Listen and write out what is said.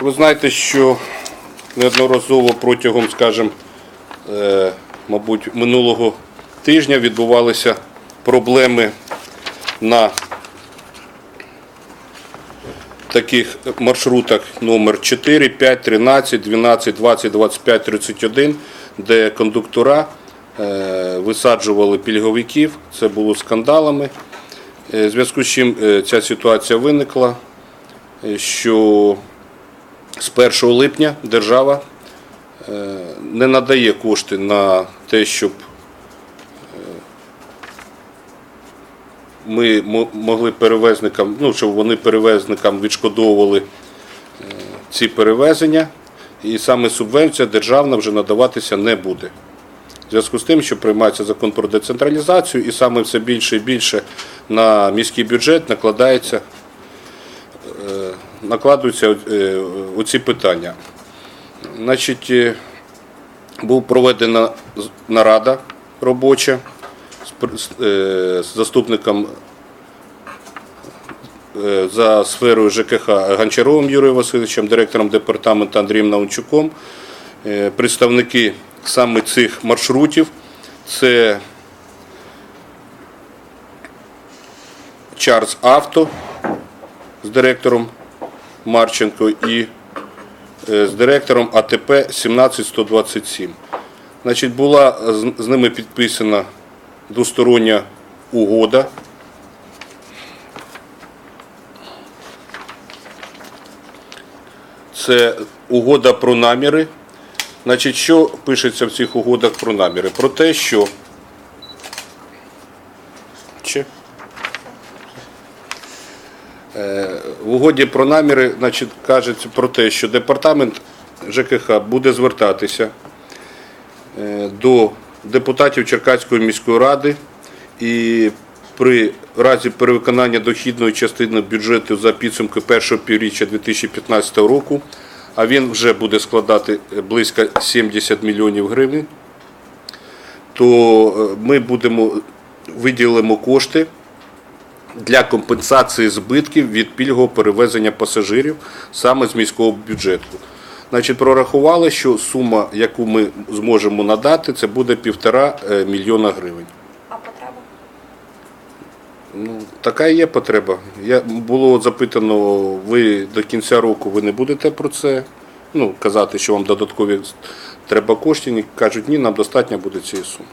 Ви знаєте, що неодноразово протягом, скажімо, е, мабуть, минулого тижня відбувалися проблеми на таких маршрутах номер 4, 5, 13, 12, 20, 25, 31, де кондуктора е, висаджували пільговиків. Це було скандалами. Е, зв'язку з чим ця ситуація виникла, що з 1 липня держава е, не надає кошти на те, щоб е, ми могли перевезникам, ну, щоб вони перевезникам відшкодовували е, ці перевезення, і саме субвенція державна вже надаватися не буде. В зв'язку з тим, що приймається закон про децентралізацію, і саме все більше і більше на міський бюджет накладається, накладуються е, оці питання. Значить, е, була проведена нарада робоча з е, заступником е, за сферою ЖКХ Гончаровим Юрієм Васильовичем, директором департаменту Андрієм Наумчуком, Е, представники саме цих маршрутів. Це Чарльз Авто з директором Марченко і е, з директором АТП 17127. Значить, була з- ними підписана двостороння угода. Це угода про наміри. Значить, що пишеться в цих угодах про наміри? Про те, що Чи? Е, в угоді про наміри значить, кажеться про те, що департамент ЖКХ буде звертатися е, до депутатів Черкаської міської ради і при разі перевиконання дохідної частини бюджету за підсумки першого півріччя 2015 року, а він вже буде складати близько 70 мільйонів гривень, то е, ми будемо виділимо кошти для компенсації збитків від пільгового перевезення пасажирів саме з міського бюджету. Значить, прорахували, що сума, яку ми зможемо надати, це буде півтора е, мільйона гривень. А потреба? Ну, така і є потреба. Я, було запитано, ви до кінця року ви не будете про це ну, казати, що вам додаткові треба кошти. Кажуть, ні, нам достатньо буде цієї суми.